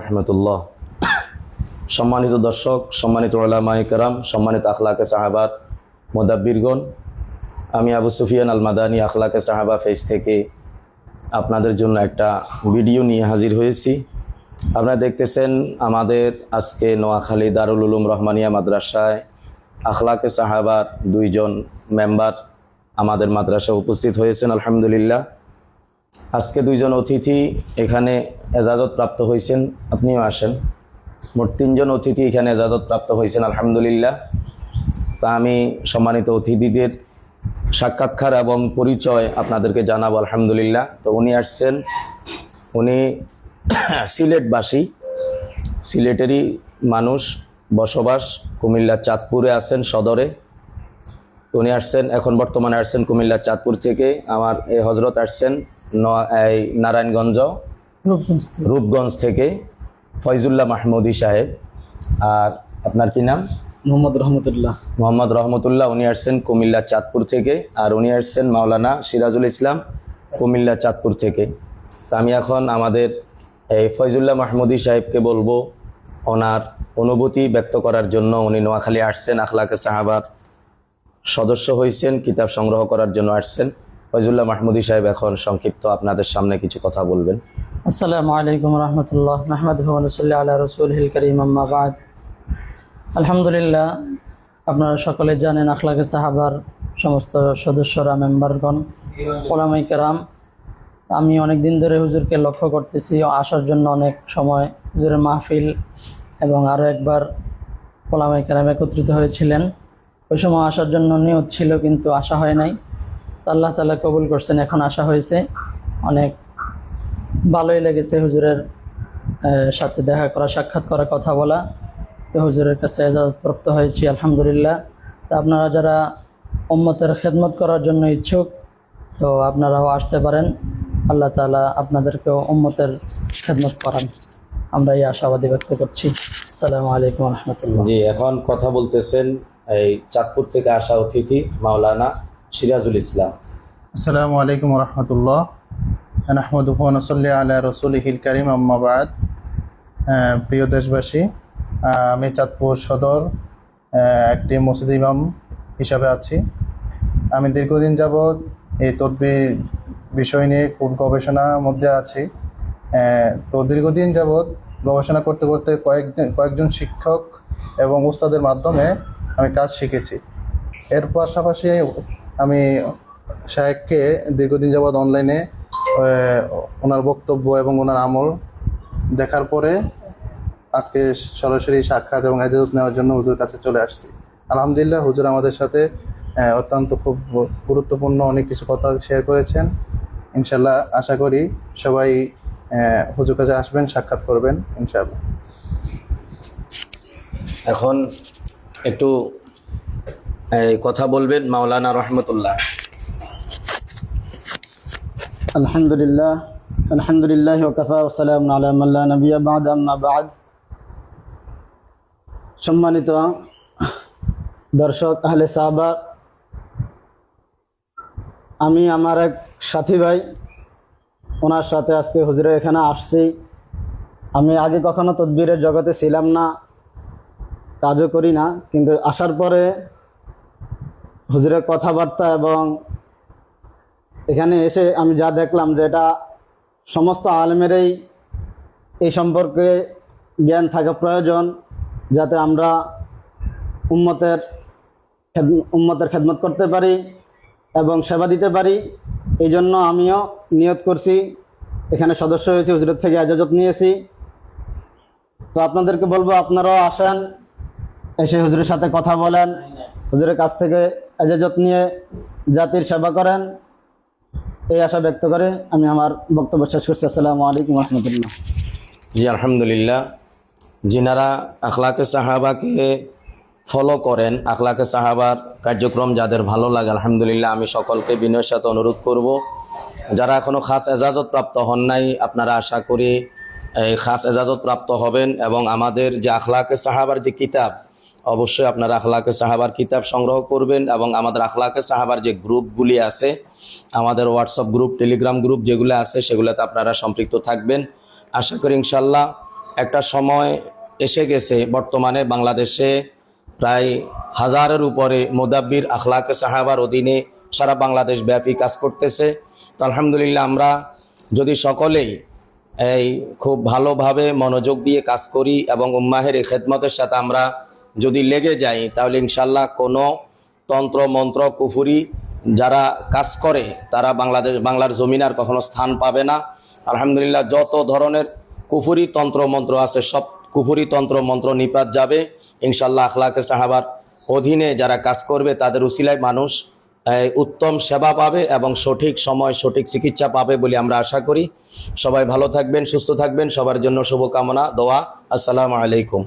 রহমতুল্লাহ। সম্মানিত দর্শক, সম্মানিত ওলামাই কারাম, সম্মানিত আখলাকে সাহাবাত মোদাব্বিরগণ, আমি আবু সুফিয়ান আল মাদানী আখলাকে সাহাবা ফেস থেকে আপনাদের জন্য একটা ভিডিও নিয়ে হাজির হয়েছি। আপনারা দেখতেছেন আমাদের আজকে নোয়াখালী দারুল উলুম রহমানিয়া মাদ্রাসায় আখলাকে সাহাবার দুইজন মেম্বার আমাদের মাদ্রাসায় উপস্থিত হয়েছেন, আলহামদুলিল্লাহ। আজকে দুইজন অতিথি এখানে এজাজত প্রাপ্ত হয়েছেন, আপনিও আসেন। মোট তিনজন অতিথি এখানে এজাজত প্রাপ্ত হয়েছেন, আলহামদুলিল্লাহ। তা আমি সম্মানিত অতিথিদের সাক্ষাৎকার এবং পরিচয় আপনাদেরকে জানাব, আলহামদুলিল্লাহ। তো উনি আসছেন, উনি সিলেটবাসী। সিলেটেরই মানুষ, বসবাস কুমিল্লা চাঁদপুরে আছেন সদরে। উনি আসছেন, এখন বর্তমানে আসছেন কুমিল্লা চাঁদপুর থেকে। আমার এ হজরত আসছেন নারায়ণগঞ্জ রূপগঞ্জ থেকে। রূপগঞ্জ থেকে ফয়জুল্লাহ মাহমুদি সাহেব। আর আপনার কি নাম? মোহাম্মদ রহমতুল্লাহ। মোহাম্মদ রহমতুল্লাহ উনি আসছেন কুমিল্লা চাঁদপুর থেকে। আর উনি আসছেন মাওলানা সিরাজুল ইসলাম কুমিল্লা চাঁদপুর থেকে। তো আমি এখন আমাদের এই ফয়জুল্লাহ মাহমুদি সাহেবকে বলব ওনার অনুভূতি ব্যক্ত করার জন্য উনি নোয়াখালী আসছেন আখলাকে সাহাবার সদস্য হয়েছেন কিতাব সংগ্রহ করার জন্য আসছেন। ফয়জুল্লাহ মাহমুদি সাহেব এখন সংক্ষিপ্ত আপনাদের সামনে কিছু কথা বলবেন। আসসালামু আলাইকুম রহমতুল্লাহ মাহমদ রসুল্লাহ আল্লাহ রসুল হিল করিম আম্মাবাদ আলহামদুলিল্লাহ, আপনারা সকলে জানেন আখলাকে সাহাবার সমস্ত সদস্যরা, মেম্বারগণ ওলামাই কেরাম। আমি অনেক দিন ধরে হুজুরকে লক্ষ্য করতেছি, আসার জন্য অনেক সময় হুজুরের মাহফিল এবং আরও একবার ওলামাই কেরাম একত্রিত হয়েছিলেন। ওই সময় আসার জন্য নিয়ত ছিল, কিন্তু আসা হয় নাই। আল্লাহ তালা কবুল করছেন, এখন আসা হয়েছে অনেক ভালোই লেগেছে হুজুরের সাথে দেখা করা, সাক্ষাৎ করা, কথা বলা। তো হুজুরের কাছে প্রাপ্ত হয়েছি, আলহামদুলিল্লাহ। তো আপনারা যারা উম্মতের খেদমত করার জন্য ইচ্ছুক, তো আপনারাও আসতে পারেন। আল্লাহ তালা আপনাদেরকেও উম্মতের খেদমত করান। আমরা এই আশাবাদী ব্যক্ত করছি। আসসালামু আলাইকুম রহমতুল্লাহ। জি, এখন কথা বলতেছেন এই চাঁদপুর থেকে আসা অতিথি মাওলানা সিরাজুল ইসলাম। আসসালামু আলাইকুম রহমতুল্লাহ। নাহমদুহ নসল্লি আলা রসুলহিল করিম আম্মাবাদ প্রিয় দেশবাসী আমি চাঁদপুর সদর একটি মসজিদ ইমাম হিসাবে আছি। আমি দীর্ঘদিন যাবৎ এই তদবির বিষয় নিয়ে খুব গবেষণার মধ্যে আছি। তো দীর্ঘদিন যাবৎ গবেষণা করতে করতে কয়েকদিন, কয়েকজন শিক্ষক এবং উস্তাদের মাধ্যমে আমি কাজ শিখেছি। এর পাশাপাশি আমি শায়েককে দীর্ঘদিন যাবৎ অনলাইনে ওনার বক্তব্য এবং ওনার আমল দেখার পরে আজকে সরাসরি সাক্ষাৎ এবং এজাজত নেওয়ার জন্য হুজুর কাছে চলে আসছি। আলহামদুলিল্লাহ, হুজুর আমাদের সাথে অত্যন্ত খুব গুরুত্বপূর্ণ অনেক কিছু কথা শেয়ার করেছেন। ইনশাল্লাহ আশা করি সবাই হুজুর কাছে আসবেন, সাক্ষাৎ করবেন ইনশাল্লাহ এখন একটু কথা বলবেন মাওলানা রহমতুল্লাহ। আলহামদুলিল্লাহ আলহামদুলিল্লাহ ওকাফা নবিয়া বাদ। সম্মানিত দর্শক, আহলে সাহাবা, আমি আমার এক সাথী ভাই, ওনার সাথে আজকে হুজুরের এখানে আসছি। আমি আগে কখনো তদবিরের জগতে ছিলাম না, কাজও করি না, কিন্তু আসার পরে হুজুরের কথাবার্তা এবং এখানে এসে আমি যা দেখলাম যে এটা সমস্ত আলেমেরই এই সম্পর্কে জ্ঞান থাকা প্রয়োজন যাতে আমরা উম্মতের উম্মতের খেদমত করতে পারি এবং সেবা দিতে পারি। এই জন্য আমিও নিয়ত করছি। এখানে সদস্য হয়েছি, হুজুরের থেকে আজাজত নিয়েছি। তো আপনাদেরকে বলব, আপনারাও আসেন, এসে হুজুরের সাথে কথা বলেন। হুজুরের কাছ থেকে এজাজত নিয়ে জাতির সেবা করেন। এই আশা ব্যক্ত করে আমি আমার বক্তব্য শেষ করছি। আসসালামু আলাইকুম রহমতুল্লাহ। জি, আলহামদুলিল্লাহ। যিনারা আখলাকে সাহাবাকে ফলো করেন, আখলাকে সাহাবার কার্যক্রম যাদের ভালো লাগে, আলহামদুলিল্লাহ, আমি সকলকে বিনয়ের সাথে অনুরোধ করব। যারা এখনও খাস এজাজত প্রাপ্ত হন নাই, আপনারা আশা করি এই খাস এজাজত প্রাপ্ত হবেন এবং আমাদের যে আখলাকে সাহাবার যে কিতাব অবশ্যই আপনারা আখলাকে সাহাবার কিতাব সংগ্রহ করবেন এবং আমাদের আখলাকে সাহাবার যে গ্রুপগুলি আছে, আমাদের হোয়াটসঅ্যাপ গ্রুপ টেলিগ্রাম গ্রুপ যেগুলো আছে, সেগুলোতে আপনারা সম্পৃক্ত থাকবেন। আশা করি ইনশাল্লাহ একটা সময় এসে গেছে, বর্তমানে বাংলাদেশে প্রায় হাজারের উপরে মোদাব্বির আখলাকে সাহাবার অধীনে সারা বাংলাদেশ ব্যাপী কাজ করতেছে। তো আলহামদুলিল্লাহ আমরা যদি সকলেই এই খুব ভালোভাবে মনোযোগ দিয়ে কাজ করি এবং উম্মাহের এই খেদমতের সাথে আমরা যদি লেগে যাই তাহলে ইনশাল্লাহ কোনো তন্ত্র মন্ত্র কুফুরি যারা কাজ করে, তারা বাংলাদেশ, বাংলার জমিন আর কখনো স্থান পাবে না। আলহামদুলিল্লাহ, যত ধরনের কুফুরি তন্ত্র মন্ত্র আছে, সব কুফুরি তন্ত্র মন্ত্র নিপাত যাবে। ইনশাল্লাহ আখলাকে সাহাবার অধীনে যারা কাজ করবে, তাদের উসিলায় মানুষ উত্তম সেবা পাবে এবং সঠিক সময় সঠিক চিকিৎসা পাবে বলে আমরা আশা করি। সবাই ভালো থাকবেন, সুস্থ থাকবেন, সবার জন্য শুভকামনা, দোয়া। আসসালামু আলাইকুম।